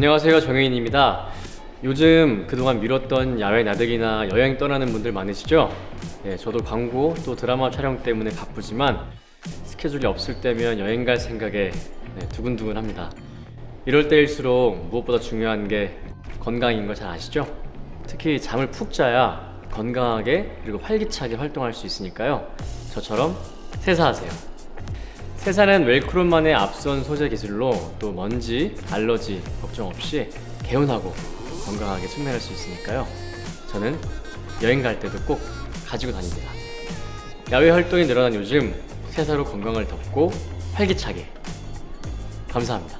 안녕하세요 정혜인입니다. 요즘 그동안 미뤘던 야외 나들이나 여행 떠나는 분들 많으시죠? 네, 저도 광고 또 드라마 촬영 때문에 바쁘지만 스케줄이 없을 때면 여행 갈 생각에 네, 두근두근합니다. 이럴 때일수록 무엇보다 중요한 게 건강인 걸잘 아시죠? 특히 잠을 푹 자야 건강하게 그리고 활기차게 활동할 수 있으니까요. 저처럼 세사하세요. 세사는 웰크롬만의 앞선 소재 기술로 또 먼지, 알러지 걱정 없이 개운하고 건강하게 숙면할 수 있으니까요. 저는 여행 갈 때도 꼭 가지고 다닙니다. 야외 활동이 늘어난 요즘 세사로 건강을 덮고 활기차게 감사합니다.